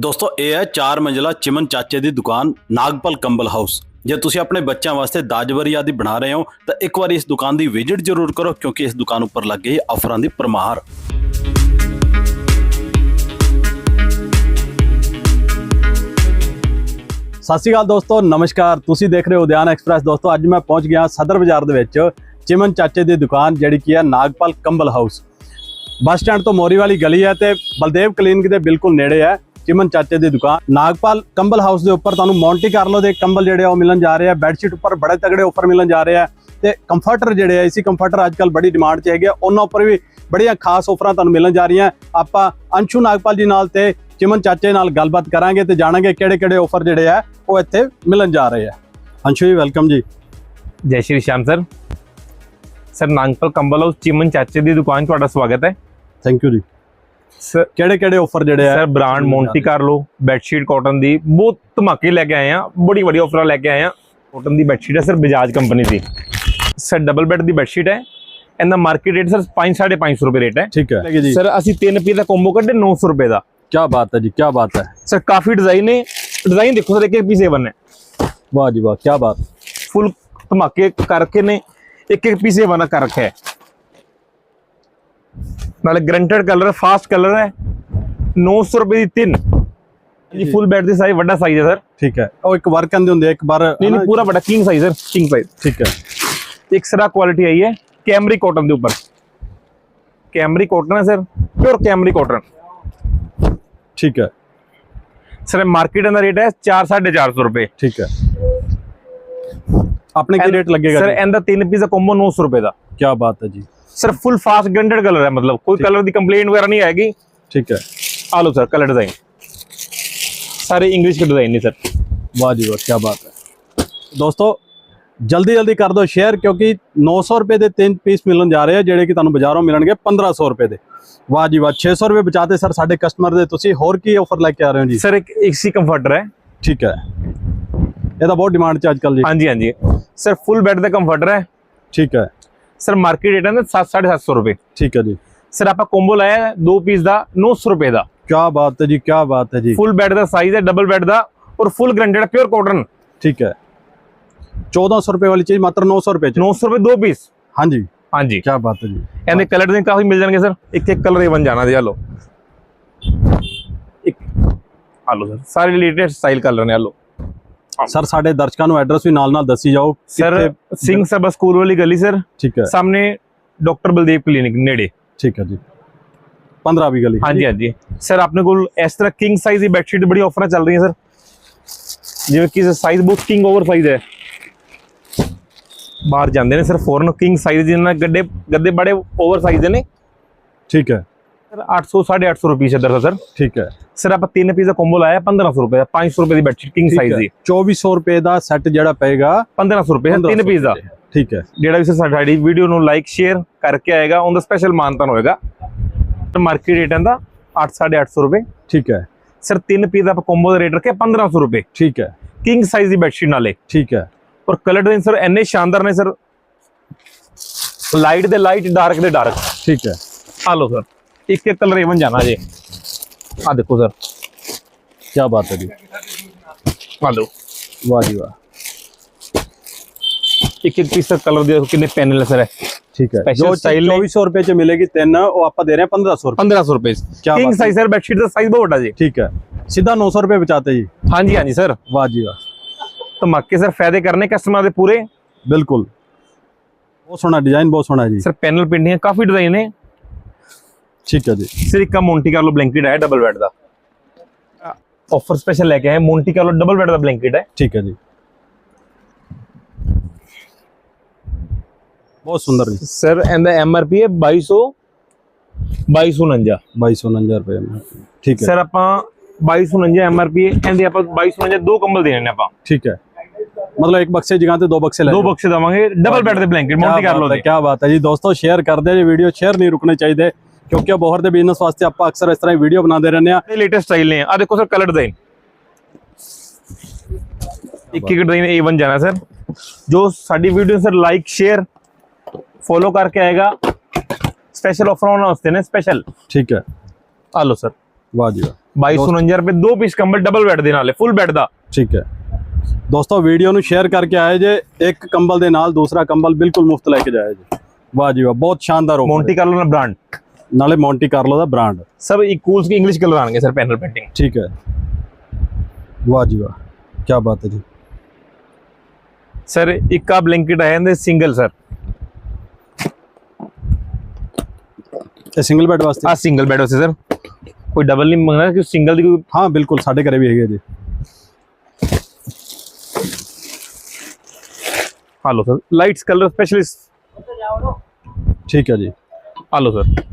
ਦੋਸਤੋ, ਇਹ ਹੈ ਚਾਰ ਮੰਜ਼ਲਾ ਚਿਮਨ ਚਾਚੇ ਦੀ ਦੁਕਾਨ, ਨਾਗਪਲ ਕੰਬਲ ਹਾਊਸ। ਜੇ ਤੁਸੀਂ ਆਪਣੇ ਬੱਚਿਆਂ ਵਾਸਤੇ ਦਾਜਵਰੀ ਆਦਿ ਬਣਾ ਰਹੇ ਹੋ, ਤਾਂ ਇੱਕ ਵਾਰੀ ਇਸ ਦੁਕਾਨ ਦੀ ਵਿਜ਼ਿਟ ਜ਼ਰੂਰ ਕਰੋ, ਕਿਉਂਕਿ ਇਸ ਦੁਕਾਨ ਉੱਪਰ ਲੱਗੇ ਆਫਰਾਂ ਦੀ ਪਰਮਾਰ ਸਤਿ ਸ਼੍ਰੀ ਅਕਾਲ ਦੋਸਤੋ, ਨਮਸਕਾਰ। ਤੁਸੀਂ ਦੇਖ ਰਹੇ ਹੋ ਉਦਿਆਨ ਐਕਸਪ੍ਰੈਸ। ਦੋਸਤੋ, ਅੱਜ ਮੈਂ ਪਹੁੰਚ ਗਿਆ ਸਦਰ ਬਾਜ਼ਾਰ ਦੇ ਵਿੱਚ ਚਿਮਨ ਚਾਚੇ ਦੀ ਦੁਕਾਨ, ਜਿਹੜੀ ਕੀ ਹੈ ਨਾਗਪਾਲ ਕੰਬਲ ਹਾਊਸ। ਬੱਸ ਸਟੈਂਡ ਤੋਂ ਮੋਰੀ ਵਾਲੀ ਗਲੀ ਹੈ ਤੇ ਬਲਦੇਵ ਕਲੀਨਿਕ ਦੇ ਬਿਲਕੁਲ ਨੇੜੇ ਹੈ। ਚਿਮਨ ਚਾਚੇ ਦੀ ਦੁਕਾਨ। ਨਾਗਪਾਲ ਕੰਬਲ ਹਾਊਸ ਦੇ ਉੱਪਰ ਤੁਹਾਨੂੰ ਮੌਂਟੀ ਕਾਰਲੋ ਦੇ ਕੰਬਲ ਜਿਹੜੇ ਆ ਉਹ ਮਿਲਣ ਜਾ ਰਹੇ ਆ। ਬੈੱਡਸ਼ੀਟ ਉੱਪਰ ਬੜੇ ਤਗੜੇ ਆਫਰ ਮਿਲਣ ਜਾ ਰਹੇ ਆ। ਤੇ ਕੰਫਰਟਰ ਜਿਹੜੇ ਆ ਏਸੀ ਕੰਫਰਟਰ ਅੱਜਕੱਲ ਬੜੀ ਡਿਮਾਂਡ 'ਚ ਹੈਗੇ ਆ। ਉਹਨਾਂ ਉੱਪਰ ਵੀ ਬੜੀਆਂ ਖਾਸ ਆਫਰਾਂ ਤੁਹਾਨੂੰ ਮਿਲਣ ਜਾ ਰਹੀਆਂ। ਆਪਾਂ ਅੰਸ਼ੂ ਨਾਗਪਾਲ ਜੀ ਨਾਲ ਤੇ ਚਿਮਨ ਚਾਚੇ ਨਾਲ ਗੱਲਬਾਤ ਕਰਾਂਗੇ ਤੇ ਜਾਣਾਂਗੇ ਕਿਹੜੇ ਕਿਹੜੇ ਆਫਰ ਜਿਹੜੇ ਆ ਉਹ ਇੱਥੇ ਮਿਲਣ ਜਾ ਰਹੇ ਆ। ਅੰਸ਼ੂ ਜੀ ਵੈਲਕਮ ਜੀ। ਜੈ ਸ਼੍ਰੀ ਸ਼ਾਮ ਸਰ। ਸਰ ਨਾਗਪਲ ਕੰਬਲ ਹਾਊਸ ਚਿਮਨ ਚਾਚੇ ਦੀ ਦੁਕਾਨ 'ਚ ਤੁਹਾਡਾ ਸਵਾਗਤ ਹੈ। ਥੈਂਕ ਯੂ ਜੀ। ਕਿਹੜੇ ਕਿਹੜੇ ਆਫਰ ਜਿਹੜੇ ਆ? Sir brand Monte Carlo bedsheet cotton ਦੀ ਬਹੁਤ ਧਮਾਕੇ ਲੈ ਕੇ ਆਏ ਆ ਬੜੀ ਵੱਡੀ ਆਫਰਾਂ ਲੈ ਕੇ ਆਏ ਆ। ਕਾਟਨ ਦੀ ਬੈੱਡਸ਼ੀਟ ਹੈ ਸਰ ਬਜਾਜ ਕੰਪਨੀ ਦੀ। ਸਰ ਡਬਲ ਬੈੱਡ ਦੀ ਬੈੱਡਸ਼ੀਟ ਹੈ। ਇਹਦਾ ਮਾਰਕੀਟ ਰੇਟ ਸਰ 5 550 ਰੁਪਏ ਰੇਟ ਹੈ। ਠੀਕ ਹੈ। ਜੀ। ਸਰ ਅਸੀਂ 3 ਪੀਸ ਦਾ ਕੰਬੋ ਕੱਢੇ 900 ਰੁਪਏ ਦਾ। ਕੀ ਬਾਤ ਹੈ ਜੀ ਕੀ ਬਾਤ ਹੈ। ਸਰ ਕਾਫੀ ਡਿਜ਼ਾਈਨ ਨੇ। ਡਿਜ਼ਾਈਨ ਦੇਖੋ ਸਰ ਇੱਕ ਇੱਕ ਪੀਸ A1 ਹੈ। ਵਾਹ ਜੀ ਵਾਹ ਕੀ ਬਾਤ। ਫੁੱਲ ਧਮਾਕੇ ਕਰਕੇ ਨੇ। ਇੱਕ ਇੱਕ ਪੀਸ A1 ਕਰ ਰੱਖਿਆ ਹੈ। ਨਾਲੇ ਗਰੰਟਡ ਕਲਰ ਫਾਸਟ ਕਲਰ ਹੈ। 900 ਰੁਪਏ ਦੀ ਤਿੰਨ। ਜੀ। ਫੁੱਲ ਬੈਡ ਦੀ ਸਾਈਜ਼ ਵੱਡਾ ਸਾਈਜ਼ ਹੈ ਸਰ ਠੀਕ ਹੈ। ਉਹ ਇੱਕ ਵਾਰ ਕਹਿੰਦੇ ਹੁੰਦੇ ਇੱਕ ਵਾਰ ਨਹੀਂ ਨਹੀਂ ਪੂਰਾ ਵੱਡਾ king size sir king size ਠੀਕ ਹੈ। ਇੱਕ ਸਰਾ ਕੁਆਲਿਟੀ ਆਈ ਹੈ ਕੈਮਰੀ ਕਾਟਨ ਦੇ ਉੱਪਰ। ਕੈਮਰੀ ਕਾਟਨ ਹੈ ਸਰ ਪਿਓਰ ਕੈਮਰੀ ਕਾਟਨ ਠੀਕ ਹੈ। ਸਰ ਮਾਰਕੀਟ ਦਾ ਰੇਟ ਹੈ 4 450 ਰੁਪਏ। ਠੀਕ ਹੈ। ਆਪਣੇ ਕੀ ਰੇਟ ਲੱਗੇਗਾ ਸਰ ਇਹਦਾ ਤਿੰਨ ਪੀਸ ਦਾ ਕੰਬੋ 900 ਰੁਪਏ ਦਾ। ਕੀ ਬਾਤ ਹੈ ਜੀ। Sir full fast guaranteed colour ਹੈ ਮਤਲਬ। ਕੋਈ ਕਲਰ ਦੀ ਕੰਪਲੇਂਟ ਵਗੈਰਾ ਨਹੀਂ ਆਏਗੀ। ਠੀਕ ਹੈ। ਆ ਲਓ ਸਰ ਕਲਰ ਡਿਜ਼ਾਈਨ ਸਾਰੇ ਇੰਗਲਿਸ਼ ਡਿਜ਼ਾइन ਨੇ ਸਰ ਵਾਹ ਜੀ ਵਾਹ ਕੀ ਬਾਤ ਹੈ। ਦੋਸਤੋ ਜਲਦੀ ਜਲਦੀ ਕਰ ਦਿਓ ਸ਼ੇਅਰ ਕਿਉਂਕਿ 900 ਰੁਪਏ ਦੇ ਤਿੰਨ ਪੀਸ ਮਿਲਣ ਜਾ ਰਹੇ ਆ ਜਿਹੜੇ ਕਿ ਤੁਹਾਨੂੰ ਬਾਜ਼ਾਰੋਂ ਮਿਲਣਗੇ 1500 ਰੁਪਏ ਦੇ। ਵਾਹ ਜੀ ਵਾਹ 600 ਰੁਪਏ ਬਚਾਤੇ ਸਰ ਸਾਡੇ ਕਸਟਮਰ ਦੇ। ਤੁਸੀਂ ਹੋਰ ਕੀ ਆਫਰ ਲੈ ਕੇ ਆ ਰਹੇ ਹੋ ਜੀ? ਸਰ ਇੱਕ ਏਸੀ ਕੰਫਰਟਰ ਹੈ। ਠੀਕ ਹੈ। ਇਹਦਾ ਬਹੁਤ ਡਿਮਾਂਡ ਚ ਅੱਜਕੱਲ ਜੀ। ਹਾਂਜੀ ਹਾਂਜੀ। ਸਰ ਫੁੱਲ ਬੈੱਡ ਦਾ ਕੰਫਰਟਰ ਹੈ। ਠੀਕ ਹੈ। ਸਰ ਮਾਰਕੀਟ ਰੇਟ ਹੈ ਨਾ 7 750 ਰੁਪਏ। ਠੀਕ ਹੈ ਜੀ। ਸਰ ਆਪਾਂ ਕੰਬੋ ਲਾਇਆ ਹੈ ਦੋ ਪੀਸ ਦਾ 900 ਰੁਪਏ ਦਾ। ਕੀ ਬਾਤ ਹੈ ਜੀ ਕੀ ਬਾਤ ਹੈ ਜੀ। ਫੁੱਲ ਬੈੱਡ ਦਾ ਸਾਈਜ਼ ਹੈ ਡਬਲ ਬੈੱਡ ਦਾ ਔਰ ਫੁੱਲ ਗਰੰਟਡ ਪਿਓਰ ਕਾਟਨ ਠੀਕ ਹੈ। 1400 ਰੁਪਏ ਵਾਲੀ ਚੀਜ਼ ਮਾਤਰ 900 ਰੁਪਏ ਚ। 900 ਰੁਪਏ ਦੋ ਪੀਸ ਹਾਂਜੀ। ਹਾਂਜੀ। ਕੀ ਬਾਤ ਹੈ ਜੀ। ਇਹਦੇ ਕਲਰ ਦੇ ਕਾਫੀ ਮਿਲ ਜਾਣਗੇ ਸਰ। ਇੱਕ ਇੱਕ ਕਲਰ ਇਹ ਬਣ ਜਾਣਾ ਜੀ ਆ ਲਓ। ਇੱਕ ਆ ਲਓ ਸਰ। ਸਾਰੇ ਲੇਟੈਸਟ ਸਟਾਈਲ ਕਲਰ ਨੇ ਆ ਲਓ। ਸਰ ਸਾਡੇ ਦਰਸ਼ਕਾਂ ਨੂੰ ਐਡਰੈਸ ਵੀ ਨਾਲ ਨਾਲ ਦੱਸੀ ਜਾਓ ਸਰ ਸਿੰਘ ਸਭਾ ਸਕੂਲ ਵਾਲੀ ਗਲੀ ਸਰ ਠੀਕ ਹੈ। ਸਾਹਮਣੇ ਡਾਕਟਰ ਬਲਦੇਵ ਕਲੀਨਿਕ ਨੇੜੇ। ਠੀਕ ਹੈ ਜੀ। 15 ਵੀ ਗਲੀ। ਹਾਂਜੀ ਹਾਂਜੀ। ਸਰ ਆਪਣੇ ਕੋਲ ਇਸ ਤਰ੍ਹਾਂ ਕਿੰਗ ਸਾਈਜ਼ ਦੀ ਬੈਡਸ਼ੀਟ ਬੜੀ ਆਫਰਾਂ ਚੱਲ ਰਹੀਆਂ ਸਰ ਜਿਵੇਂ ਕਿ ਸਾਈਜ਼ ਬਹੁਤ ਕਿੰਗ ਓਵਰ ਸਾਈਜ਼ ਹੈ। ਬਾਹਰ ਜਾਂਦੇ ਨੇ ਸਰ ਫੋਰਨ ਕਿੰਗ ਸਾਈਜ਼ ਦੇ ਨਾਲ ਗੱਡੇ ਗੱਦੇ ਬੜੇ ਓਵਰ ਸਾਈਜ਼ ਦੇ ਨੇ। ਠੀਕ ਹੈ। 800 850 ਰੁਪਏ ਇਧਰ ਦਾ ਸਰ। ਠੀਕ ਹੈ। ਸਰ ਆਪਾਂ ਤਿੰਨ ਪੀਸ ਦਾ ਕੰਬੋ ਲਾਇਆ 1500 ਰੁਪਏ ਦਾ 500 ਰੁਪਏ ਦੀ ਬੈਡਸ਼ੀਟ ਕਿੰਗ ਸਾਈਜ਼ ਦੀ। 2400 ਰੁਪਏ ਦਾ ਸੈੱਟ ਜਿਹੜਾ ਪਏਗਾ 1500 ਰੁਪਏ ਦਾ ਤਿੰਨ 1500 ਪੀਸ ਦਾ ਰੁਪਏ। ਠੀਕ ਹੈ। ਜਿਹੜਾ ਵੀ ਸਰ ਸਾਡੀ ਵੀਡੀਓ ਨੂੰ ਲਾਈਕ ਸ਼ੇਅਰ ਕਰਕੇ ਆਏਗਾ ਉਹਦਾ ਸਪੈਸ਼ਲ ਮਾਨਤਾਨ ਹੋਏਗਾ। ਮਾਰਕੀਟ ਰੇਟ ਇਹਦਾ 8 850 ਰੁਪਏ। ਠੀਕ ਹੈ। ਸਰ ਤਿੰਨ ਪੀਸ ਦਾ ਕੰਬੋ ਦਾ ਰੇਟ ਰੱਖਿਆ 1500 ਰੁਪਏ। ਠੀਕ ਹੈ। ਕਿੰਗ ਸਾਈਜ਼ ਦੀ ਬੈਡਸ਼ੀਟ ਨਾਲੇ। ਠੀਕ ਹੈ। ਔਰ ਕਲਰ ਡਿਜ਼ਾਈਨ ਸਰ ਇੰਨੇ ਸ਼ਾਨਦਾਰ ਨੇ ਸਰ। ਲਾਈਟ ਦੇ ਲਾਈਟ ਡਾਰਕ ਦੇ ਡਾਰਕ ਠੀਕ ਹੈ। ਆ ਲਓ ਸਰ। ਇੱਕ ਇੱਕ ਕਲਰ ਜਾਣਾ ਜੇ। ਆ ਦੇਖੋ ਸਰ ਕੀ ਬਾਤ ਹੈ ਜੀ। ਆ ਲਓ ਵਾਹ ਜੀ ਵਾਹ। ਇੱਕ ਇੱਕ ਪੀਸ ਕਲਰ ਦੇ ਕਿੰਨੇ ਪੈਨਲ ਸਰ ਹੈ ਠੀਕ ਹੈ। ਜੋ ਨੇ। 2400 ਰੁਪਏ ਚ ਮਿਲੇਗੀ ਤਿੰਨ ਉਹ ਆਪਾਂ ਦੇ ਰਹੇ ਹਾਂ 1500 ਰੁਪਏ। 1500 ਰੁਪਏ। ਕਿੰਗ ਸਾਈਜ਼ ਸਰ ਬੈਡਸ਼ੀਟ ਦਾ ਸਾਈਜ਼ ਬਹੁਤ ਵੱਡਾ ਜੀ। ਠੀਕ ਹੈ। ਸਿੱਧਾ 900 ਰੁਪਏ ਬਚਾਤੇ ਜੀ। ਹਾਂਜੀ ਹਾਂਜੀ ਸਰ ਵਾਹ ਜੀ ਵਾਹ। ਧਮਾਕੇ ਸਰ ਫਾਇਦੇ ਕਰਨੇ ਕਸਟਮਰ ਦੇ ਪੂਰੇ। ਬਿਲਕੁਲ। ਬਹੁਤ ਸੋਹਣਾ ਡਿਜ਼ਾਈਨ ਬਹੁਤ ਸੋਹਣਾ ਜੀ। ਸਰ ਪੈਨਲ ਪਿੰਡੀਆਂ ਕਾਫੀ ਡਿਜ਼ਾਈਨ ਨੇ। ਠੀਕ ਹੈ ਜੀ। ਸਰ ਇੱਕ ਮੌਂਟੀ ਕਾਰਲੋ ਬਲੈਂਕਟ ਹੈ ਡਬਲ ਬੈੱਡ ਦਾ। ਆਫਰ ਸਪੈਸ਼ਲ ਲੈ ਕੇ ਆਏ ਮੌਂਟੀ ਕਾਰਲੋ ਡਬਲ ਬੈੱਡ ਦਾ ਬਲੈਂਕਟ ਹੈ। ਠੀਕ ਹੈ ਜੀ। ਬਹੁਤ ਸੁੰਦਰ ਜੀ। ਸਰ ਇਹਦਾ ਐਮਆਰਪੀ ਹੈ 2200 2249 2249 ਰੁਪਏ। ਠੀਕ ਹੈ। ਸਰ ਆਪਾਂ 2249 ਐਮਆਰਪੀ ਇਹਦੇ ਆਪਾਂ 2249 ਦੋ ਕੰਬਲ ਦੇਣੇ ਨੇ ਆਪਾਂ। ਠੀਕ ਹੈ। ਮਤਲਬ ਇੱਕ ਬਕਸੇ ਜਗ੍ਹਾ ਤੇ ਦੋ ਬਕਸੇ ਲੈ ਦੋ ਬਕਸੇ ਦਵਾਂਗੇ ਡਬਲ ਬੈੱਡ ਦੇ ਬਲੈਂਕਟ ਮੌਂਟੀ ਕਾਰਲੋ ਦੇ। ਕੀ ਬਾਤ ਹੈ ਜੀ। ਦੋਸਤੋ ਸ਼ੇਅਰ ਕਰਦੇ ਜੀ ਵੀਡੀਓ ਸ਼ੇਅਰ ਨਹੀਂ ਰੁਕਣੇ ਚਾਹੀਦੇ। ਕਿਉਂਕਿ ਬੋਹਰ ਦੇ ਬਿਜ਼ਨਸ ਵਾਸਤੇ ਆਪਾਂ ਅਕਸਰ ਇਸ ਤਰ੍ਹਾਂ ਹੀ ਵੀਡੀਓ ਬਣਾਉਂਦੇ ਰਹਿੰਦੇ ਆ ਇਹ ਲੇਟੈਸਟ ਸਟਾਈਲ ਨੇ। ਆ ਦੇਖੋ ਸਰ ਕਲਰ ਡਿਜ਼ਾਈਨ ਇੱਕ ਇੱਕ ਡਿਜ਼ਾਈਨ A1 ਜਾਣਾ ਸਰ ਜੋ ਸਾਡੀ video sir like share follow ਕਰਕੇ ਆਏਗਾ। ਸਪੈਸ਼ਲ ਆਫਰ ਉਹਨਾਂ ਵਾਸਤੇ ਨੇ ਸਪੈਸ਼ਲ ਠੀਕ ਹੈ। ਆ ਲਓ ਸਰ ਵਾਹ ਜੀ ਵਾਹ। 2249 ਰੁਪਏ ਦੋ ਪੀਸ ਕੰਬਲ ਡਬਲ ਬੈੱਡ ਦੇ ਨਾਲ ਫੁੱਲ ਬੈੱਡ ਦਾ। ਠੀਕ ਹੈ। ਦੋਸਤੋ ਵੀਡੀਓ ਨੂੰ ਸ਼ੇਅਰ ਕਰਕੇ ਆਏ ਜੇ ਇੱਕ ਕੰਬਲ ਦੇ ਨਾਲ ਦੂਸਰਾ ਕੰਬਲ ਬਿਲਕੁਲ ਮੁਫਤ ਲੈ ਕੇ ਜਾਇਆ ਜੀ। ਵਾਹ ਜੀ ਵਾਹ ਬਹੁਤ ਸ਼ਾਨਦਾਰ offer ਮੌਂਟੀ ਹੈ। ਕਾਰਲੋ ਦਾ ਬ੍ਰਾਂਡ ਨਾਲੇ ਮੌਂਟੀ ਕਾਰਲੋ ਦਾ ਬ੍ਰਾਂਡ ਸਭ ਇਕੂਲਸ ਕੇ ਇੰਗਲਿਸ਼ ਕਲਰ ਆਣਗੇ ਸਰ ਪੈਨਲ ਪੇਂਟਿੰਗ ਠੀਕ ਹੈ। ਵਾਹ ਜੀ ਵਾਹ ਕੀ ਬਾਤ ਹੈ ਜੀ। ਸਰ ਇੱਕ ਆ ਬਲੈਂਕਟ ਆਇਆ ਇਹਦੇ ਸਿੰਗਲ ਸਰ। ਇਹ ਸਿੰਗਲ ਬੈੱਡ ਵਾਸਤੇ? ਆ ਸਿੰਗਲ ਬੈੱਡ ਵਾਸਤੇ ਸਰ। ਕੋਈ ਡਬਲ ਨਹੀਂ ਮੰਗਣਾ ਕਿ ਸਿੰਗਲ ਦੀ ਕੋਈ ਹਾਂ ਬਿਲਕੁਲ ਸਾਡੇ ਘਰੇ ਵੀ ਹੈਗੇ ਜੀ। ਆ ਲਓ ਸਰ। ਲਾਈਟਸ ਕਲਰ ਸਪੈਸ਼ਲਿਸਟ ਠੀਕ ਹੈ ਜੀ। ਆ ਲਓ ਸਰ।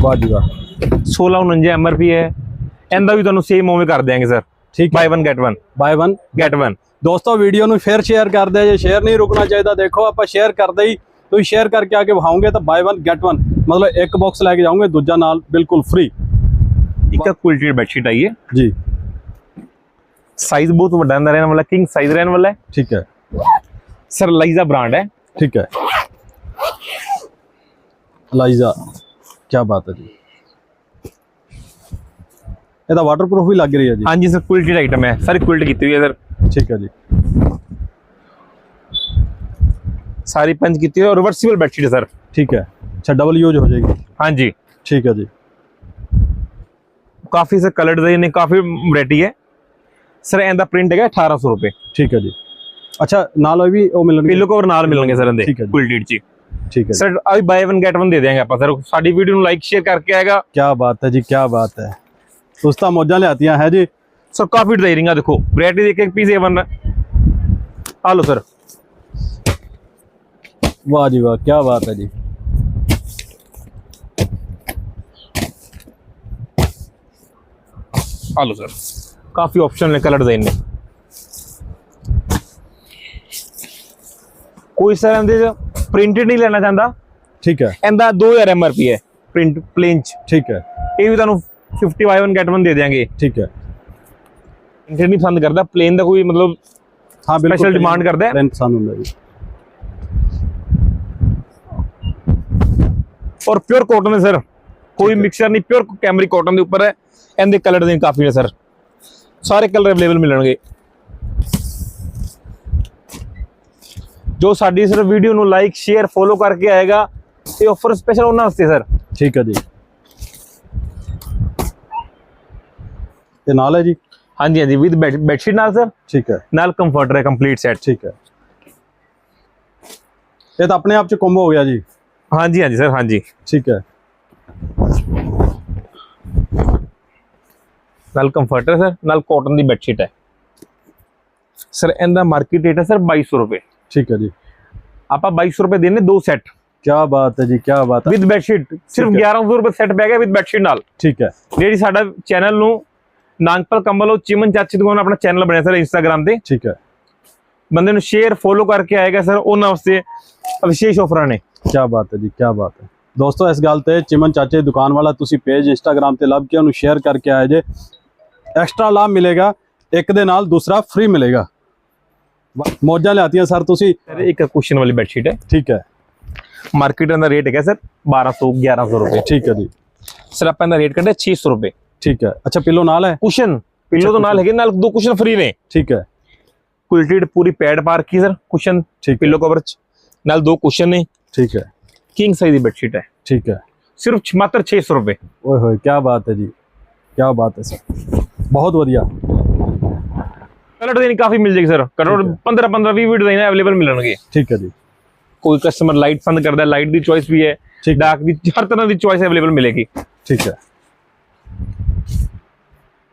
ਵਾਹ 1649 ਐਮਆਰਪੀ ਹੈ। ਇਹਦਾ ਵੀ ਤੁਹਾਨੂੰ ਸੇਮ ਉਵੇਂ ਕਰ ਦਿਆਂਗੇ ਸਰ ਠੀਕ ਬਾਈ 1 ਗੈਟ 1 ਬਾਈ 1 ਗੈਟ 1 ਦੋਸਤੋ ਵੀਡੀਓ ਨੂੰ ਫੇਰ ਸ਼ੇਅਰ ਕਰਦੇ ਜੇ ਸ਼ੇਅਰ ਨਹੀਂ ਰੁਕਣਾ ਚਾਹੀਦਾ ਦੇਖੋ ਆਪਾਂ ਸ਼ੇਅਰ ਕਰਦੇ ਹੀ। ਤੁਸੀਂ ਸ਼ੇਅਰ ਕਰਕੇ ਆ ਕੇ ਵਿਖਾਓਗੇ ਤਾਂ ਬਾਈ 1 ਗੈਟ 1 ਮਤਲਬ ਇੱਕ ਬਾਕਸ ਲੈ ਕੇ ਜਾਓਗੇ ਦੂਜਾ ਨਾਲ ਬਿਲਕੁਲ ਫ੍ਰੀ ਇੱਕ ਕੁਆਲਿਟੀ ਬੈਡਸ਼ੀਟ ਆਈ ਹੈ। ਜੀ। ਸਾਈਜ਼ ਬਹੁਤ ਵੱਡਾ ਰਹਿਣ ਵਾਲਾ ਕਿੰਗ ਸਾਈਜ਼ ਰਹਿਣ ਵਾਲਾ ਹੈ। ਠੀਕ ਹੈ। ਸਰ ਲਾਈਜ਼ਾ ਬ੍ਰਾਂਡ ਹੈ। ਠੀਕ ਹੈ। ਲਾਈਜ਼ਾ ਕੀ ਬਾਤ ਹੈ ਜੀ। ਇਹਦਾ ਵਾਟਰਪ੍ਰੂਫ ਵੀ ਲੱਗ ਰਹੀ ਹੈ ਜੀ। ਹਾਂਜੀ ਸਰ ਕੁਆਲਿਟੀ ਆਈਟਮ ਹੈ। ਸਾਰੀ ਕੁਆਲਿਟੀ ਕੀਤੀ ਹੋਈ ਹੈ ਸਰ। ਠੀਕ ਹੈ ਜੀ। ਸਾਰੀ ਪੰਜ ਕੀਤੀ ਹੋਈ ਹੈ ਰਿਵਰਸੀਬਲ ਬੈਡਸ਼ੀਟ ਹੈ ਸਰ। ਠੀਕ ਹੈ। ਅੱਛਾ ਡਬਲ ਯੂਜ਼ ਹੋ ਜਾਏਗੀ। ਹਾਂਜੀ। ਠੀਕ ਹੈ ਜੀ। ਕਾਫੀ ਸਰ ਕਲਰ ਡਿਜ਼ਾਈਨ ਨੇ ਕਾਫੀ ਵੈਰਾਈਟੀ ਹੈ। ਸਰ ਇਹਦਾ ਪ੍ਰਿੰਟ ਹੈਗਾ 1800 ਰੁਪਏ। ਠੀਕ ਹੈ ਜੀ। ਅੱਛਾ ਨਾਲ ਵੀ ਉਹ ਮਿਲਣਗੇ। ਪਿੱਲੋ ਕਵਰ ਨਾਲ ਮਿਲਣਗੇ ਸਰ ਇਹਦੇ। ਕੁਆਲਿਟੀ ਚ ਠੀਕ ਹੈ ਸਰ ਅਭੀ ਬਾਈ 1 ਗੈਟ 1 ਦੇ ਦੇਂਗੇ ਆਪਾਂ। ਸਰ ਸਾਡੀ ਵੀਡੀਓ ਨੂੰ ਲਾਈਕ ਸ਼ੇਅਰ ਕਰਕੇ ਆਏਗਾ। ਕੀ ਬਾਤ ਹੈ ਜੀ ਕੀ ਬਾਤ ਹੈ। ਤੁਸੀਂ ਤਾਂ ਮੌਜਾਂ ਲਿਆਤੀਆਂ ਹੈ ਜੀ? ਸਰ ਕਾਫੀ ਡਿਜ਼ਾਈਨਿੰਗ ਆ ਦੇਖੋ। ਵੈਰਾਈਟੀ ਦੇਖ ਕੇ ਪੀਸ A1 ਆ। ਲਓ ਸਰ। ਵਾਹ ਜੀ ਵਾਹ ਕੀ ਬਾਤ ਹੈ ਜੀ। ਆ ਲਓ ਸਰ। ਕਾਫੀ ਆਪਸ਼ਨ ਨੇ ਕਲਰ ਡਿਜ਼ਾਈਨ ਨੇ। ਕੋਈ ਸਰ ਇਹਦੇ ਪ੍ਰਿੰਟਡ ਨਹੀਂ ਲੈਣਾ ਚਾਹੁੰਦਾ। ਠੀਕ ਹੈ। ਇਹਦਾ 2000 ਐਮਆਰਪੀ ਹੈ। ਪ੍ਰਿੰਟ ਪਲੇਨ ਚ। ਠੀਕ ਹੈ। ਇਹ ਵੀ ਤੁਹਾਨੂੰ 50 ਬਾਈ 1 ਗੈਟ 1 ਦੇ ਦਿਆਂਗੇ। ਠੀਕ ਹੈ। ਪ੍ਰਿੰਟਡ ਨਹੀਂ ਪਸੰਦ ਕਰਦਾ। ਪਲੇਨ ਦਾ ਕੋਈ ਮਤਲਬ ਹਾਂ ਬਿਲਕੁਲ Special demand ਕਰਦਾ ਹੈ? Print ਪਸੰਦ ਹੁੰਦਾ ਜੀ। ਔਰ ਪਿਓਰ ਕਾਟਨ ਹੈ ਸਰ ਕੋਈ ਮਿਕਸਚਰ ਨਹੀਂ। ਪਿਓਰ ਕੈਮਰੀ ਕਾਟਨ ਦੇ ਉੱਪਰ ਹੈ। ਇਹਦੇ ਕਲਰ ਡਿਜ਼ਾਈਨ ਕਾਫੀ ਨੇ ਸਰ ਸਾਰੇ ਕਲਰ ਅਵੇਲੇਬਲ ਮਿਲਣਗੇ। ਜੋ ਸਾਡੀ ਸਰ ਵੀਡੀਓ ਨੂੰ ਲਾਈਕ ਸ਼ੇਅਰ ਫੋਲੋ ਕਰਕੇ ਆਏਗਾ ਇਹ ਆਫਰ ਸਪੈਸ਼ਲ ਉਹਨਾਂ ਵਾਸਤੇ ਸਰ ਠੀਕ ਹੈ ਜੀ। ਤੇ ਨਾਲ ਹੈ ਜੀ? ਹਾਂਜੀ ਹਾਂਜੀ ਵਿਦ ਬੈਡਸ਼ੀਟ ਨਾਲ ਸਰ ਠੀਕ ਹੈ। ਨਾਲ ਕੰਫਰਟਰ ਹੈ ਕੰਪਲੀਟ ਸੈਟ ਠੀਕ ਹੈ। ਇਹ ਤਾਂ ਆਪਣੇ ਆਪ ਚ ਕੰਬੋ ਹੋ ਗਿਆ ਜੀ। ਹਾਂਜੀ ਹਾਂਜੀ ਸਰ ਹਾਂਜੀ। ਠੀਕ ਹੈ। ਨਾਲ ਕੰਫਰਟਰ ਸਰ ਨਾਲ ਕਾਟਨ ਦੀ ਬੈਡਸ਼ੀਟ ਹੈ। ਸਰ ਇਹਦਾ ਮਾਰਕੀਟ ਰੇਟ ਹੈ ਸਰ 2200 ਰੁਪਏ। ਠੀਕ ਹੈ ਜੀ। ਆਪਾਂ 2200 ਰੁਪਏ ਦੇਣੇ ਦੋ ਸੈੱਟ ਕੀ ਬਾਤ ਹੈ ਜੀ ਕੀ ਬਾਤ ਹੈ। ਵਿਦ ਬੈਡਸ਼ੀਟ ਸਿਰਫ ਠੀਕ ਹੈ। 1100 ਰੁਪਏ ਸੈੱਟ ਪੈ ਗਿਆ ਵਿਦ ਬੈਡਸ਼ੀਟ ਨਾਲ। ਠੀਕ ਹੈ। ਜਿਹੜੀ ਸਾਡਾ ਚੈਨਲ ਨੂੰ ਨਾਗਪਲ ਕੰਬਲ ਚਿਮਨ ਚਾਚੀ ਦੁਕਾਨ ਆਪਣਾ ਚੈਨਲ ਬਣਿਆ ਸਰ ਇੰਸਟਾਗ੍ਰam ਤੇ। ਠੀਕ ਹੈ। ਬੰਦੇ ਨੂੰ ਸ਼ੇਅਰ ਫੋਲੋ ਕਰਕੇ ਆਏਗਾ ਸਰ ਉਹਨਾਂ ਵਾਸਤੇ ਵਿਸ਼ੇਸ਼ ਆਫਰਾਂ ਨੇ। ਕੀ ਬਾਤ ਹੈ ਜੀ ਕੀ ਬਾਤ ਹੈ। ਦੋਸਤੋ ਇਸ ਗੱਲ ਤੇ ਚਿਮਨ ਚਾਚੇ ਦੁਕਾਨ ਵਾਲਾ ਤੁਸੀਂ ਪੇਜ ਇੰਸਟਾਗ੍ਰam ਤੇ ਲੱਭ ਕੇ ਉਹਨੂੰ ਸ਼ੇਅਰ ਕਰਕੇ ਆਏ ਜੇ। ਐਕਸਟਰਾ ਲਾਭ ਮਿਲੇਗਾ ਇੱਕ ਦੇ ਨਾਲ ਦੂਸਰਾ ਫ੍ਰੀ ਮਿਲੇਗਾ। ਮੌਜਾਂ ਲਿਆਤੀਆਂ ਸਰ ਤੁਸੀਂ। ਸਰ ਇੱਕ ਕੁਸ਼ਨ ਵਾਲੀ ਬੈਡਸ਼ੀਟ ਹੈ। ਠੀਕ ਹੈ। ਮਾਰਕੀਟ ਦਾ ਰੇਟ ਹੈਗਾ ਸਰ 1200 1100 ਰੁਪਏ। ਠੀਕ ਹੈ ਜੀ। ਸਰ ਆਪਾਂ ਦਾ ਰੇਟ ਕੱਢਿਆ 600 ਰੁਪਏ। ਠੀਕ ਹੈ। ਅੱਛਾ ਪਿੱਲੋ ਨਾਲ ਹੈ? ਕੁਸ਼ਨ ਪਿੱਲੋ ਤੋਂ ਨਾਲ ਹੈਗੇ ਨਾਲ ਦੋ ਕੁਸ਼ਨ ਫ੍ਰੀ ਨੇ। ਠੀਕ ਹੈ। ਕੁਇਲਟਡ ਪੂਰੀ ਪੈਡ ਪਾਰ ਕੀ ਸਰ ਕੁਸ਼ਨ ਠੀਕ ਪਿੱਲੋ ਕਵਰ ਚ। ਨਾਲ ਦੋ ਕੁਸ਼ਨ ਨੇ। ਠੀਕ ਹੈ। ਕਿੰਗ ਸਾਈਜ਼ ਦੀ ਬੈਡਸ਼ੀਟ ਹੈ। ਠੀਕ ਹੈ। ਸਿਰਫ ਮਾਤਰ 600 ਰੁਪਏ। ਓਏ ਹੋਏ ਕੀ ਬਾਤ ਹੈ ਜੀ। ਕੀ ਬਾਤ ਹੈ ਸਰ। ਬਹੁਤ ਵਧੀਆ। ਕਲਰ ਡਿਜ਼ਾਈਨ ਕਾਫੀ ਮਿਲ ਜਾਏਗੀ ਸਰ ਹੈ। 15 15 20 ਡਿਜ਼ਾਈਨ ਅਵੇਲੇਬਲ ਮਿਲਣਗੇ। ਠੀਕ ਹੈ ਜੀ। ਕੋਈ ਕਸਟਮਰ ਲਾਈਟ ਪਸੰਦ ਕਰਦਾ ਲਾਈਟ ਦੀ ਚੋਇਸ ਵੀ ਹੈ ਡਾਰਕ ਦੀ ਹਰ ਤਰ੍ਹਾਂ ਦੀ ਚੋਇਸ ਅਵੇਲੇਬਲ ਮਿਲੇਗੀ। ਠੀਕ ਹੈ।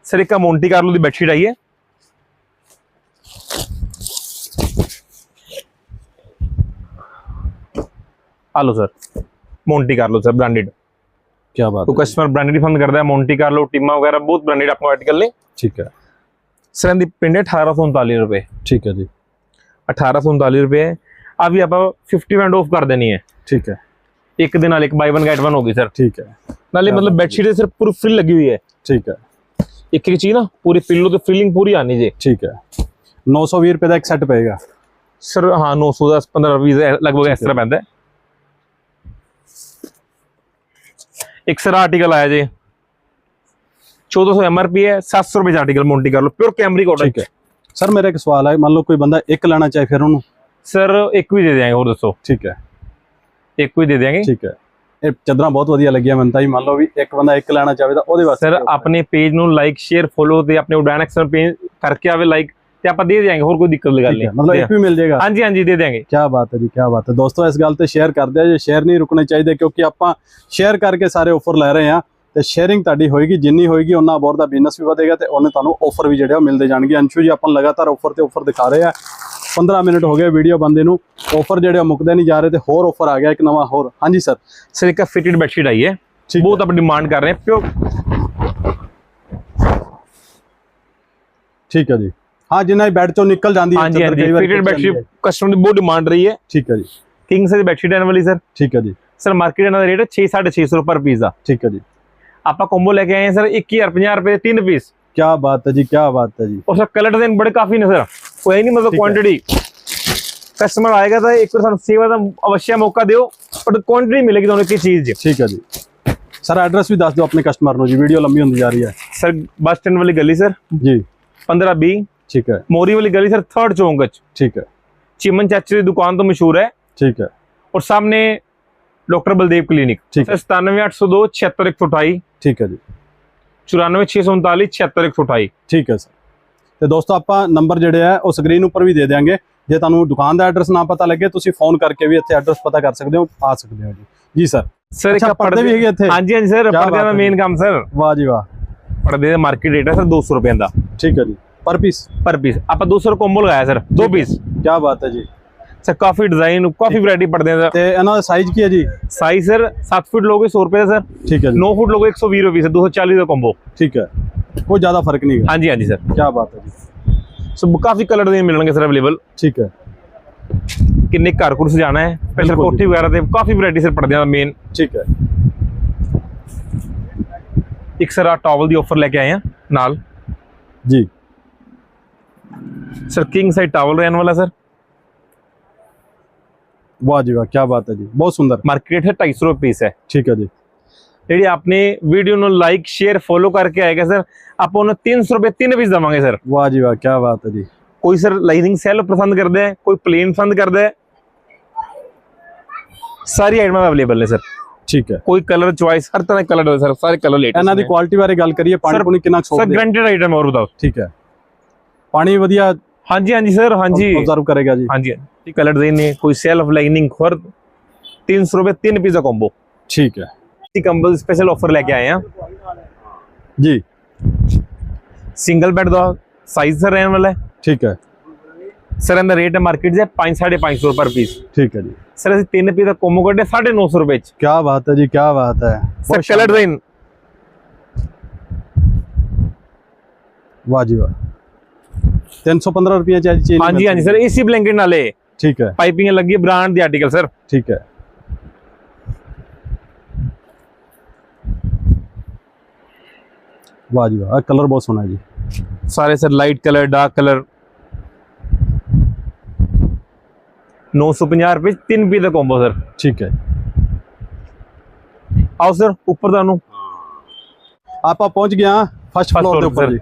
ਸਰ ਇੱਕ ਮੌਂਟੀ ਕਾਰਲੋ ਦੀ ਬੈਡਸ਼ੀਟ ਆਈ ਹੈ। ਆ sir Monte Carlo sir branded ਕੀ ਬਾਤ ਕੋਈ ਹੈ ਕਸਟਮਰ ਬ੍ਰਾਂਡਡ ਹੀ ਪਸੰਦ ਕਰਦਾ ਹੈ ਮੌਂਟੀ ਕਾਰਲੋ ਟੀਮਾ ਵਗੈਰਾ ਬਹੁਤ ਬ੍ਰਾਂਡਡ ਆਪਾਂ ਆਰਟੀਕਲ ਨੇ। ਠੀਕ ਹੈ। ਸਰ ਇਹਦੀ ਪਿੰਡ ਹੈ 1839 ਰੁਪਏ। ਠੀਕ ਹੈ ਜੀ। 1839 ਰੁਪਏ ਆ ਵੀ ਆਪਾਂ 50% ਆਫ ਕਰ ਦੇਣੀ ਹੈ। ਠੀਕ ਹੈ। ਇੱਕ ਦੇ ਨਾਲ ਇੱਕ ਬਾਈ 1 ਗੈਟ 1 ਹੋ ਗਈ ਸਰ। ਠੀਕ ਹੈ। ਨਾਲੇ ਮਤਲਬ ਬੈਡਸ਼ੀਟ ਦੇ ਸਿਰ ਪੂਰੀ ਫ੍ਰੀ ਲੱਗੀ ਹੋਈ ਹੈ। ਠੀਕ ਹੈ। ਇੱਕ ਇੱਕ ਚੀਜ਼ ਨਾ ਪੂਰੀ ਪਿੱਲੋ ਤੇ ਫੀਲਿੰਗ ਪੂਰੀ ਆਣੀ ਜੇ। ਠੀਕ ਹੈ। 920 ਰੁਪਏ ਦਾ ਇੱਕ ਸੈੱਟ ਪਏਗਾ। ਸਰ ਹਾਂ 900 ਦਾ 15 20 ਦਾ ਲਗਭਗ ਇਸ ਤਰ੍ਹਾਂ ਪੈਂਦਾ। ਇੱਕ ਸਰ ਆਰਟੀਕਲ ਆਇਆ ਜੀ। 1400 ਐਮਆਰਪੀ ਹੈ 700 ਰੁਪਏ ਆਰਟੀਕਲ ਮੌਂਟੀ ਕਰ ਲਓ ਪਿਓਰ ਕੈਮਰੀ ਠੀਕ ਹੈ। ਸਰ ਮੇਰਾ ਇੱਕ ਸਵਾਲ ਹੈ ਮੰਨ ਲਓ ਕੋਈ ਬੰਦਾ ਇੱਕ ਲੈਣਾ ਚਾਹੇ ਫਿਰ ਉਹਨੂੰ? ਸਰ ਇੱਕ ਵੀ ਦੇ ਦਿਆਂਗੇ ਹੋਰ ਦੱਸੋ। ਠੀਕ ਹੈ। ਇੱਕ ਵੀ ਦੇ ਦਿਆਂਗੇ। ਠੀਕ ਹੈ। ਇਹ ਚਾਦਰਾਂ ਬਹੁਤ ਵਧੀਆ ਲੱਗੀਆਂ ਮੈਨੂੰ ਤਾਂ ਜੀ ਮੰਨ ਲਓ ਵੀ ਇੱਕ ਬੰਦਾ ਇੱਕ ਲੈਣਾ ਚਾਹਵੇ ਤਾਂ ਉਹਦੇ ਵਾਸਤੇ ਸਰ? ਆਪਣੇ ਪੇਜ ਨੂੰ ਲਾਈਕ ਸ਼ੇਅਰ ਫੋਲੋ ਤੇ ਆਪਣੇ ਉਡਾਨ ਐਕਸਲ ਪੇਜ ਕਰਕੇ ਆਵੇ ਲਾਈਕ ਤੇ ਆਪਾਂ ਦੇ ਦਿਆਂਗੇ ਹੋਰ ਕੋਈ ਦਿੱਕਤ ਦੀ ਹੈ। ਨਹੀਂ। ਮਤਲਬ ਇੱਕ ਵੀ ਮਿਲ ਜਾਏਗਾ। ਹਾਂਜੀ ਹਾਂਜੀ ਦੇ ਦਿਆਂਗੇ। ਕੀ ਬਾਤ ਹੈ ਜੀ ਕੀ ਬਾਤ ਹੈ। ਦੋਸਤੋ ਇਸ ਗੱਲ ਤੇ ਸ਼ੇਅਰ ਕਰਦੇ ਆ ਜੇ ਸ਼ੇਅਰ ਨਹੀਂ ਰੁਕਣੇ ਚਾਹੀਦੇ ਕਿਉਂਕਿ ਆਪਾਂ ਸ਼ੇਅਰ ਕਰਕੇ ਸਾਰੇ ਆਫਰ ਲੈ ਰਹੇ ਆ ਤੇ ਸ਼ੇਅਰਿੰਗ ਤੁਹਾਡੀ ਹੋਏਗੀ ਜਿੰਨੀ ਹੋਏਗੀ ਉਹਨਾਂ ਬੋਰ ਦਾ ਬਿਜ਼ਨਸ ਵੀ ਵਧੇਗਾ ਤੇ ਉਹਨੇ ਤੁਹਾਨੂੰ ਆਫਰ ਵੀ ਜਿਹੜੇ ਮਿਲਦੇ ਜਾਣਗੇ। ਅੰਸ਼ੂ ਜੀ ਆਪਾਂ ਲਗਾਤਾਰ ਆਫਰ ਤੇ ਆਫਰ ਦਿਖਾ ਰਹੇ ਆ। 15 ਮਿੰਟ ਹੋ ਗਏ ਵੀਡੀਓ ਬੰਦੇ ਨੂੰ। ਆਫਰ ਜਿਹੜੇ ਮੁੱਕਦੇ ਨਹੀਂ ਜਾ ਰਹੇ ਤੇ ਹੋਰ ਆਫਰ ਆ ਗਿਆ ਇੱਕ ਨਵਾਂ ਹੋਰ। ਹਾਂਜੀ ਸਰ ਸਰ ਇੱਕ ਫਿਟਡ ਬੈਡਸ਼ੀਟ ਆਈ ਹੈ। ਬਹੁਤ ਆਪਾਂ ਡਿਮਾਂਡ ਕਰ ਰਹੇ ਹਾਂ। ਪਿਓਰ ਠੀਕ ਹੈ ਜੀ। ਹਾਂ ਜਿੰਨਾ ਹੀ ਬੈੱਡ ਚੋਂ ਨਿਕਲ ਜਾਂਦੀ ਹੈ ਹਾਂਜੀ ਹਾਂਜੀ। ਕਈ ਵਾਰੀ ਫਿਟਡ ਬੈਡਸ਼ੀਟ ਕਸਟਮਰ ਦੀ ਬਹੁਤ ਡਿਮਾਂਡ ਰਹੀ ਹੈ। ਠੀਕ ਹੈ ਜੀ। ਕਿੰਗ ਸਾਈਜ਼ ਬੈਡਸ਼ੀਟ ਆਉਣ ਵਾਲੀ ਸਰ ਠੀਕ ਹੈ ਜੀ। ਸਰ ਮਾਰਕੀਟ ਇਹਨਾਂ ਦਾ ਰੇਟ ਹੈ 6 650 ਪਰ ਪੀਸ ਦਾ। ਠੀਕ ਹੈ ਜੀ। ਆਪਾਂ ਕੰਬੋ ਲੈ ਕੇ ਆਏ ਸਰ 21050 ਰੁਪਏ ਦੇ 3 ਪੀਸ ਕੀ ਬਾਤ ਹੈ ਜੀ ਕੀ ਬਾਤ ਹੈ ਜੀ। ਉਹ ਸਰ ਕਲਰ ਦੇ ਬੜੇ ਕਾਫੀ ਨੇ ਸਰ। ਕੋਈ ਨਹੀਂ ਮਤਲਬ ਕੁਆਂਟੀਟੀ ਕਸਟਮਰ ਆਏਗਾ ਤਾਂ ਇੱਕ ਵਾਰ ਸਾਨੂੰ ਸੇਵਾ ਦਾ ਅਵਸ਼ਯ ਮੌਕਾ ਦਿਓ ਪਰ ਕੁਆਂਟੀਟੀ ਮਿਲੇਗੀ ਤੁਹਾਨੂੰ ਕੀ ਚੀਜ਼ ਜੀ ਠੀਕ ਹੈ ਜੀ। ਸਰ ਐਡਰੈਸ ਵੀ ਦੱਸ ਦਿਓ ਆਪਣੇ ਕਸਟਮਰ ਨੂੰ ਜੀ ਵੀਡੀਓ ਲੰਬੀ ਹੁੰਦੀ ਜਾ ਰਹੀ ਹੈ। ਸਰ ਬੱਸ ਸਟੈਂਡ ਵਾਲੀ ਗਲੀ ਸਰ। ਜੀ। 15 20 ਠੀਕ ਹੈ। ਮੋਰੀ ਵਾਲੀ ਗਲੀ ਸਰ 3rd ਚੌਂਕ ਚ। ਠੀਕ ਹੈ। ਚਿਮਨ ਚਾਚੇ ਦੀ ਦੁਕਾਨ ਤੋਂ ਮਸ਼ਹੂਰ ਹੈ। ਠੀਕ ਹੈ। ਔਰ ਸਾਹਮਣੇ ਡਾਕਟਰ ਬਲਦੇਵ ਕਲੀਨਿਕ। ਠੀਕ ਹੈ। ਸਰ 97802 76128 ਠੀਕ ਹੈ ਜੀ। 94639 76128 ਠੀਕ ਹੈ ਸਰ। ਤੇ ਦੋਸਤੋ ਆਪਾਂ ਨੰਬਰ ਜਿਹੜੇ ਆ ਉਹ ਸਕਰੀਨ ਉੱਪਰ ਵੀ ਦੇ ਦਿਆਂਗੇ। ਜੇ ਤੁਹਾਨੂੰ ਦੁਕਾਨ ਦਾ ਐਡਰੈਸ ਨਾ ਪਤਾ ਲੱਗੇ ਤੁਸੀਂ ਫੋਨ ਕਰਕੇ ਵੀ ਇੱਥੇ ਐਡਰੈਸ ਪਤਾ ਕਰ ਸਕਦੇ ਹੋ ਆ ਸਕਦੇ ਹੋ ਜੀ। ਜੀ ਸਰ। ਸਰ ਅੱਛਾ ਪਰਦੇ ਵੀ ਹੈਗੇ ਇੱਥੇ? ਹਾਂਜੀ ਹਾਂਜੀ ਸਰ ਪਰਦੇ ਦਾ ਮੇਨ ਕੰਮ ਸਰ। ਵਾਹ ਜੀ ਵਾਹ। ਪਰਦੇ ਦਾ ਮਾਰਕੀਟ ਰੇਟ ਹੈ ਸਰ 200 ਰੁਪਏ ਦਾ। ਠੀਕ ਹੈ ਜੀ। ਪਰ ਪੀਸ ਪਰ ਪੀਸ ਆਪਾਂ 200 ਕੰਬੋ ਲਗਾਇਆ ਸਰ ਦੋ ਪੀਸ ਕੀ ਬਾਤ ਹੈ ਜੀ। ਸਰ ਕਾਫੀ ਡਿਜ਼ਾਈਨ ਕਾਫੀ ਵੈਰਾਈਟੀ ਪੜਦੇ ਆ ਤੇ ਇਹਨਾਂ ਦਾ ਸਾਈਜ਼ ਕੀ ਹੈ ਜੀ? ਸਾਈਜ਼ ਸਰ 7 ਫੁੱਟ ਲੋਗੇ 100 ਰੁਪਏ ਦਾ ਸਰ। ਠੀਕ ਹੈ ਜੀ। 9 ਫੁੱਟ ਲੋਗੇ 120 ਰੁਪਏ ਸਰ 240 ਦਾ ਕੰਬੋ ਠੀਕ ਹੈ। ਕੋਈ ਜ਼ਿਆਦਾ ਫ਼ਰਕ ਨਹੀਂ ਹੈ ਹਾਂਜੀ ਹਾਂਜੀ ਸਰ। ਕੀ ਬਾਤ ਹੈ ਜੀ। ਸੋ ਕਾਫੀ ਕਲਰ ਦੇ ਮਿਲਣਗੇ ਸਰ ਅਵੇਲੇਬਲ ਠੀਕ ਹੈ। ਕਿੰਨੇ ਘਰ ਘੁਰ ਸਜਾਣਾ ਹੈ ਸਪੈਸ਼ਲ। ਕੋਠੀ ਵਗੈਰਾ ਤੇ ਕਾਫੀ ਵੈਰਾਈਟੀ ਸਰ ਪੜਦਿਆਂ ਦਾ ਮੇਨ ਠੀਕ ਹੈ। ਇੱਕ ਸਰ ਆ ਟਾਵਲ ਦੀ ਆਫਰ ਲੈ ਕੇ ਆਏ ਆ ਨਾਲ। ਜੀ। ਸਰ ਕਿੰਗ ਸਾਈਜ਼ ਟਾਵਲ ਰਹਿਣ ਵਾਲਾ ਸਰ। ਵਾਹ ਜੀ ਵਾਹ ਕੀ ਬਾਤ ਹੈ ਜੀ ਬਹੁਤ ਸੁੰਦਰ। ਮਾਰਕੀਟ ਹੈ 250 ਰੁਪਏ ਪੀਸ ਹੈ। ਠੀਕ ਹੈ ਜੀ। ਜਿਹੜੀ ਆਪਨੇ ਵੀਡੀਓ ਨੂੰ ਲਾਈਕ ਸ਼ੇਅਰ ਫੋਲੋ ਕਰਕੇ ਆਏਗਾ ਸਰ ਆਪਾਂ ਉਹਨੂੰ 300 ਰੁਪਏ ਤਿੰਨ ਪੀਸ ਦਵਾਂਗੇ ਸਰ ਵਾਹ ਜੀ ਵਾਹ ਕੀ ਬਾਤ ਹੈ ਜੀ। ਕੋਈ ਸਰ ਲਾਈਨਿੰਗ ਸੈਲ ਪਸੰਦ ਕਰਦਾ ਹੈ ਕੋਈ ਪਲੇਨ ਪਸੰਦ ਕਰਦਾ ਹੈ? ਸਾਰੀ ਆਈਟਮਾਂ ਅਵੇਲੇਬਲ ਨੇ ਸਰ ਠੀਕ ਹੈ। ਕੋਈ ਕਲਰ ਚੁਆਇਸ ਹਰ ਤਰ੍ਹਾਂ ਦੇ ਕਲਰ ਹੋਵੇ ਸਰ ਸਾਰੇ ਕਲਰ ਲੇਟੈਸਟ ਇਹਨਾਂ ਦੀ ਕੁਆਲਿਟੀ ਬਾਰੇ ਗੱਲ ਕਰੀਏ ਪਾਣੀ ਪੁਣੀ ਕਿੰਨਾ ਸਰ ਸੋਪ ਗਰੰਟਡ ਆਈਟਮ ਹੋਰ ਬਤਾਓ ਠੀਕ ਹੈ। ਪਾਣੀ ਵਧੀਆ ਹਾਂਜੀ ਹਾਂਜੀ ਸਰ ਹਾਂਜੀ। ਆਬਜ਼ਰਵ ਕਰੇਗਾ ਜੀ। ਹਾਂਜੀ। ਹਾਂਜੀ ਕਲਰ डिजाइन ਨੇ ਕੋਈ ਸੈਲਫ ਲਾਈਨਿੰਗ ਹਰ 300 ਰੁਪਏ ਤਿੰਨ ਪੀਸ ਦਾ ਕੰਬੋ ਠੀਕ ਹੈ ਅਸੀਂ ਕੰਬਲ ਸਪੈਸ਼ਲ ਆਫਰ ਲੈ ਕੇ ਆਏ ਆ ਜੀ ਸਿੰਗਲ ਬੈੱਡ ਦਾ ਸਾਈਜ਼ ਸਰ ਰਹਿਣ ਵਾਲਾ ਹੈ ਠੀਕ ਹੈ ਸਰ ਇਹਦਾ ਰੇਟ ਹੈ ਮਾਰਕੀਟ ਦੇ 5 550 ਪਰ ਪੀਸ ਠੀਕ ਹੈ ਜੀ ਸਰ ਅਸੀਂ ਤਿੰਨ ਪੀਸ ਦਾ ਕੰਬੋ ਕੱਢੇ 950 ਰੁਪਏ ਚ ਕੀ ਬਾਤ ਹੈ ਜੀ ਕੀ ਬਾਤ ਹੈ ਸਰ ਕਲਰ डिजाइन ਵਾਹ ਜੀ ਵਾਹ 315 ਰੁਪਏ ਚ ਚੇਂਜ ਹਾਂਜੀ ਹਾਂਜੀ ਸਰ ਏਸੀ ਬਲੈਂਕਟ ਨਾਲੇ ਠੀਕ ਹੈ। ਪਾਈਪਿੰਗ ਲੱਗੀ ਬ੍ਰਾਂਡ ਦੀ ਆਰਟੀਕਲ ਸਰ ਠੀਕ ਹੈ। ਵਾਹ ਜੀ ਵਾਹ ਕਲਰ ਬਹੁਤ ਸੋਹਣਾ ਜੀ। ਸਾਰੇ sir light colour dark colour 950 ਰੁਪਏ ਤਿੰਨ ਪੀਸ ਦਾ ਕੰਬੋ ਸਰ ਠੀਕ ਹੈ। ਆਓ ਸਰ ਉੱਪਰ ਤੁਹਾਨੂੰ। ਆਪਾਂ ਪਹੁੰਚ ਗਏ ਹਾਂ ਫਸਟ ਫਲੋਰ ਦੇ ਉੱਪਰ। ਜੀ।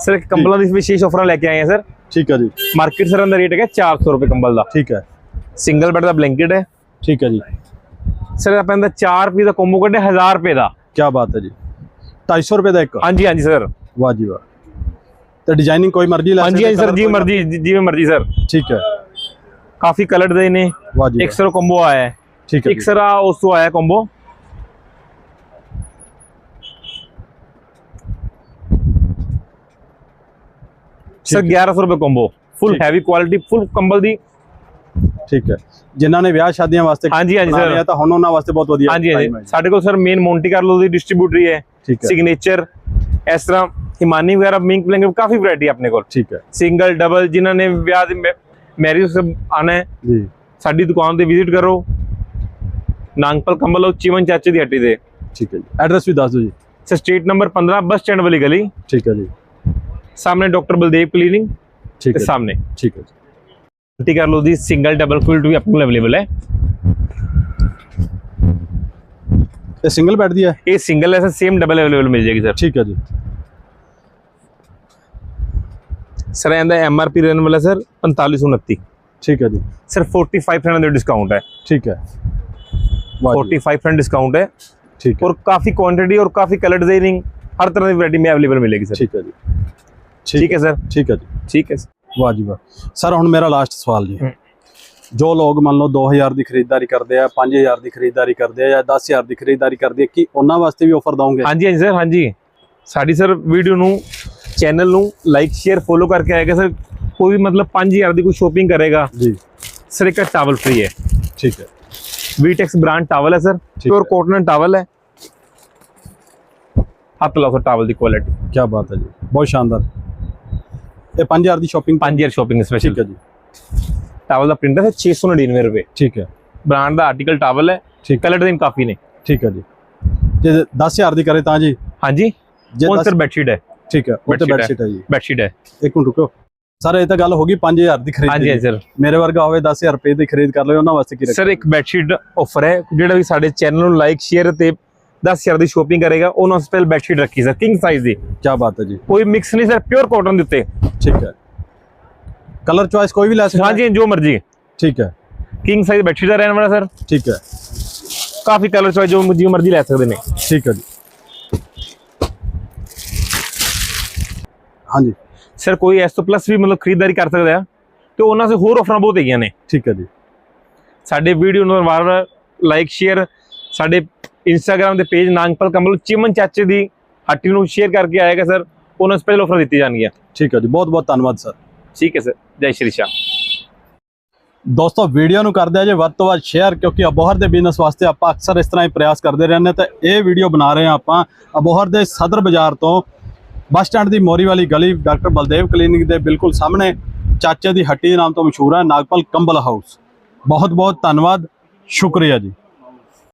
ਸਰ ਇੱਕ ਕੰਬਲਾਂ ਦੀ ਵਿਸ਼ੇਸ਼ ਆਫਰਾਂ ਲੈ ਕੇ ਆਏ ਹਾਂ ਸਰ ਠੀਕ ਹੈ ਜੀ। ਮਾਰਕੀਟ ਸਰ ਦਾ ਰੇਟ ਹੈਗਾ 400 ਰੁਪਏ ਕੰਬਲ ਦਾ। ਠੀਕ ਹੈ ਸਿੰਗਲ ਬੈੱਡ ਦਾ ਬਲੈਂਕਟ ਹੈ। ਠੀਕ ਹੈ ਜੀ। ਸਰ ਆਪਾਂ ਇਹਦਾ 4 ਪੀਸ ਦਾ ਕੰਬੋ ਕੱਢੇ 1000 ਰੁਪਏ ਦਾ। ਕੀ ਬਾਤ ਹੈ ਜੀ। 250 ਰੁਪਏ ਦਾ ਇੱਕ। ਹਾਂਜੀ ਹਾਂਜੀ ਸਰ ਵਾਹ ਜੀ ਵਾਹ। ਤੇ ਡਿਜ਼ਾਈਨਿੰਗ ਕੋਈ ਮਰਜ਼ੀ ਲੈ ਹਾਂਜੀ ਹਾਂਜੀ ਸਰ ਜੀ ਮਰਜ਼ੀ ਜਿਵੇਂ ਮਰਜ਼ੀ ਸਰ ਠੀਕ ਹੈ। ਕਾਫੀ ਕਲਰ ਦੇ ਨੇ। ਵਾਹ ਜੀ ਇੱਕ ਸਰ ਕੰਬੋ ਆਇਆ ਹੈ। ਠੀਕ ਹੈ ਇੱਕ ਸਰ ਉਸ ਤੋਂ ਆਇਆ ਕੰਬੋ ਸਰ 1100 ਰੁਪਏ combo full. Heavy quality full ਕੰਬਲ ਦੀ। ਠੀਕ ਹੈ। ਜਿਨ੍ਹਾਂ ਨੇ ਵਿਆਹ ਸ਼ਾਦੀਆਂ ਵਾਸਤੇ ਹਾਂਜੀ ਹਾਂਜੀ ਸਰ। ਤਾਂ ਹੁਣ ਉਹਨਾਂ ਵਾਸਤੇ ਬਹੁਤ ਵਧੀਆ ਹਾਂਜੀ ਹਾਂਜੀ। ਸਾਡੇ ਕੋਲ ਸਰ ਮੇਨ ਮੌਂਟੀ ਕਾਰਲੋ ਦੀ ਡਿਸਟ੍ਰੀਬਿਊਟਰੀ ਹੈ। ਸਿਗਨੇਚਰ ਇਸ ਤਰ੍ਹਾਂ ਹਿਮਾਨੀ ਵਗੈਰਾ ਮਿੰਕ ਬਲੈਂਕਟ ਕਾਫੀ ਵੈਰਾਈਟੀ ਆਪਣੇ ਕੋਲ। ਠੀਕ ਹੈ। ਸਿੰਗਲ ਡਬਲ ਜਿਨ੍ਹਾਂ ਨੇ ਵਿਆਹ ਦੇ ਮੈਰਿਜ ਸਭ ਆਣਾ ਹੈ। ਜੀ। ਸਾਡੀ ਦੁਕਾਨ ਤੇ ਵਿਜ਼ਿਟ ਕਰੋ। ਨਾਂਗਪਲ ਕੰਬਲ ਚਿਮਨ ਚਾਚੇ ਦੀ ਹੱਟੀ ਦੇ ਠੀਕ ਹੈ ਜੀ। ਐਡਰੈਸ ਵੀ ਦੱਸ ਦਿਓ ਜੀ। Sir street number 15 bus stand ਵਾਲੀ ਗਲੀ। ਠੀਕ ਹੈ ਜੀ। ਸਾਹਮਣੇ ਡਾਕਟਰ ਬਲਦੇਵ ਕਲੀਨਿਕ ਠੀਕ ਤੇ ਹੈ ਸਾਹਮਣੇ ਠੀਕ ਹੈ ਜੀ ਮਲਟੀ ਕਰ ਲਓ ਦੀ ਸਿੰਗਲ ਡਬਲ ਕੁਇਲਟ ਵੀ ਆਪਣੇ ਕੋਲ ਅਵੇਲੇਬਲ ਹੈ ਇਹ ਸਿੰਗਲ ਬੈੱਡ ਦੀ ਹੈ ਇਹ ਸਿੰਗਲ ਹੈ ਸਰ ਸੇਮ ਡਬਲ ਅਵੇਲੇਬਲ ਮਿਲ ਜਾਏਗੀ ਸਰ ਠੀਕ ਹੈ ਜੀ ਸਰ ਇਹਦਾ ਐਮਆਰਪੀ ਰਹਿਣ ਵਾਲਾ ਸਰ 4529 ਠੀਕ ਹੈ ਜੀ ਸਰ 45% ਦਾ ਡਿਸਕਾਊਂਟ ਹੈ ਠੀਕ ਹੈ ਵਾਹ ਜੀ, 45% ਡਿਸਕਾਊਂਟ ਹੈ ਠੀਕ ਹੈ और काफी क्वांटिटी और काफी कलर डिजाइनिंग हर तरह की वैरायटी में अवेलेबल मिलेगी सर ਠੀਕ ਹੈ ਜੀ ਠੀਕ ਹੈ ਸਰ ਠੀਕ ਹੈ ਜੀ। ਠੀਕ ਹੈ ਵਾਹ ਜੀ ਵਾਹ। ਸਰ ਹੁਣ ਮੇਰਾ ਲਾਸਟ ਸਵਾਲ ਜੀ। ਜੋ ਲੋਕ ਮੰਨ ਲਓ 2000 ਦੀ ਖਰੀਦਦਾਰੀ ਕਰਦੇ ਆ 5000 ਦੀ ਖਰੀਦਦਾਰੀ ਕਰਦੇ ਆ ਜਾਂ 10000 ਦੀ ਖਰੀਦਦਾਰੀ ਕਰਦੇ ਆ ਕੀ ਉਹਨਾਂ ਵਾਸਤੇ ਵੀ ਆਫਰ ਦਵਾਂਗੇ ਹਾਂਜੀ ਹਾਂਜੀ ਸਰ ਹਾਂਜੀ। ਸਾਡੀ ਸਰ ਵੀਡੀਓ ਨੂੰ ਚੈਨਲ ਨੂੰ ਲਾਈਕ ਸ਼ੇਅਰ ਫੋਲੋ ਕਰਕੇ ਆਏਗਾ ਸਰ ਕੋਈ ਵੀ ਮਤਲਬ 5000 ਦੀ ਕੋਈ ਸ਼ੋਪਿੰਗ ਕਰੇਗਾ। ਜੀ। ਸਰ ਇੱਕ ਟਾਵਲ ਫ੍ਰੀ ਹੈ। ਠੀਕ ਹੈ। ਵੀਟੈਕਸ ਬ੍ਰਾਂਡ ਟਾਵਲ ਹੈ ਸਰ ਪਿਓਰ ਕੋਟਨ ਟਾਵਲ ਹੈ। ਹੱਥ ਲਾਓ ਸਰ ਟਾਵਲ ਦੀ ਕੁਆਲਿਟੀ ਕੀ ਬਾਤ ਹੈ ਜੀ। ਬਹੁਤ ਸ਼ਾਨਦਾਰ। ਇਹ 5000 ਦੀ ਸ਼ਾਪਿੰਗ 5000 ਸ਼ੋਪਿੰਗ ਸਪੈਸ਼ਲ ਠੀਕ ਹੈ ਜੀ। ਟਾਵਲ ਦਾ ਪ੍ਰਿੰਟ ਹੈ 699 ਰੁਪਏ। ਠੀਕ ਹੈ। ਬ੍ਰਾਂਡ ਦਾ ਆਰਟੀਕਲ ਟਾਵਲ ਹੈ ਠੀਕ ਕਲਰ ਡਿਜ਼ਾਈਨ ਕਾਫੀ ਨੇ। ਠੀਕ ਹੈ ਜੀ। ਜੇ 10000 ਦੀ ਕਰੇ ਤਾਂ ਜੀ। ਹਾਂਜੀ। ਜੇ ਉਹ 10 ਸਰ ਬੈਡਸ਼ੀਟ ਹੈ। ਠੀਕ ਹੈ ਉਹ ਤੇ bedsheet ਬੈੱਡ ਸ਼ੀਟ ਹੈ ਜੀ। ਬੈਡਸ਼ੀਟ ਹੈ। ਇੱਕ ਮਿੰਟ ਰੁਕੋ। ਸਰ ਇਹ ਤਾਂ ਗੱਲ ਹੋ ਗਈ 5000 ਦੀ ਖਰੀਦ ਹਾਂਜੀ ਸਰ ਮੇਰੇ ਵਰਗਾ ਹੋਵੇ 10000 ਰੁਪਏ ਦੀ ਖਰੀਦ ਕਰ ਲਓ ਉਹਨਾਂ ਵਾਸਤੇ ਕੀ ਸਰ ਇੱਕ ਬੈਡਸ਼ੀਟ ਆਫਰ ਹੈ ਜਿਹੜਾ ਵੀ ਸਾਡੇ ਚੈਨਲ ਨੂੰ ਲਾਈਕ ਸ਼ੇਅਰ ਤੇ 10000 ਦੀ ਸ਼ੋਪਿੰਗ ਕਰੇਗਾ ਉਹਨਾਂ ਵਾਸਤੇ ਪਹਿਲ ਬੈਡਸ਼ੀਟ ਰੱਖੀ ਸਰ ਕਿੰਗ ਸਾਈਜ਼ ਦੀ। ਕੀ ਬਾਤ ਹੈ ਜੀ। ਕੋਈ ਮਿਕਸ ਨਹੀਂ ਸਰ ਪਿਓਰ ਕਾਟਨ ਦੇ ਉੱਤੇ। ਠੀਕ ਹੈ। ਕਲਰ ਚੁਆਇਸ ਕੋਈ ਵੀ ਲੈ ਸਕਦਾ? ਹਾਂਜੀ ਜੋ ਮਰਜ਼ੀ। ਠੀਕ ਹੈ। ਕਿੰਗ ਸਾਈਜ਼ ਬੈਡਸ਼ੀਟ ਦਾ ਰਹਿਣ ਵਾਲਾ ਸਰ। ਠੀਕ ਹੈ। ਕਾਫੀ ਕਲਰ ਚੋਇਸ ਜੋ ਜੋ ਮਰਜ਼ੀ ਲੈ ਸਕਦੇ ਨੇ। ਠੀਕ ਹੈ ਜੀ। ਹਾਂਜੀ। ਸਰ ਕੋਈ ਇਸ ਤੋਂ ਪਲੱਸ ਵੀ ਮਤਲਬ ਖਰੀਦਦਾਰੀ ਕਰ ਸਕਦਾ ਹੈ। ਤੇ ਉਹਨਾਂ ਸੇ ਹੋਰ ਆਫਰਾਂ ਬਹੁਤ ਹੈਗੀਆਂ ਨੇ। ਠੀਕ ਹੈ ਜੀ। ਸਾਡੇ ਵੀਡੀਓ ਨੂੰ ਵਾਰ ਵਾਰ ਲਾਈਕ ਸ਼ੇਅਰ ਸਾਡੇ ਇੰਸਟਾਗ੍ਰam ਦੇ ਪੇਜ ਨਾਗਪਲ ਕਮਲ ਚਿਮਨ ਚਾਚੇ ਦੀ ਹੱਟੀ ਨੂੰ ਸ਼ੇਅਰ ਕਰਕੇ ਆਏਗਾ ਸਰ ਉਹਨਾਂ ਸਪੈਸ਼ਲ ਆਫਰ ਦਿੱਤੀ ਜਾਣਗੀਆਂ। ਠੀਕ ਹੈ ਜੀ ਬਹੁਤ ਬਹੁਤ ਧੰਨਵਾਦ ਸਰ ਠੀਕ ਹੈ ਸਰ ਜੈ ਸ਼੍ਰੀ ਸ਼ਾਮ ਦੋਸਤੋ ਵੀਡੀਓ ਨੂੰ ਕਰਦੇ ਆ ਜੇ ਵੱਧ ਤੋਂ ਵੱਧ ਸ਼ੇਅਰ ਕਿਉਂਕਿ ਅਬੋਹਰ ਦੇ ਬਿਜ਼ਨਸ ਵਾਸਤੇ ਆਪਾਂ ਅਕਸਰ ਇਸ ਤਰ੍ਹਾਂ ਹੀ ਪ੍ਰਯਾਸ ਕਰਦੇ ਰਹਿੰਦੇ ਤੇ ਇਹ ਵੀਡੀਓ ਬਣਾ ਰਹੇ ਆ ਆਪਾਂ ਅਬੋਹਰ ਦੇ ਸਦਰ ਬਾਜ਼ਾਰ ਤੋਂ ਬੱਸ ਸਟੈਂਡ ਦੀ ਮੋਰੀ ਵਾਲੀ ਗਲੀ ਡਾਕਟਰ ਬਲਦੇਵ ਕਲੀਨਿਕ ਦੇ ਬਿਲਕੁਲ ਸਾਹਮਣੇ ਚਾਚੇ ਦੀ ਹੱਟੀ ਦੇ ਨਾਮ ਤੋਂ ਮਸ਼ਹੂਰ ਹੈ ਨਾਗਪਲ ਕੰਬਲ ਹਾਊਸ। ਬਹੁਤ ਬਹੁਤ ਧੰਨਵਾਦ ਸ਼ੁਕਰੀਆ ਜੀ।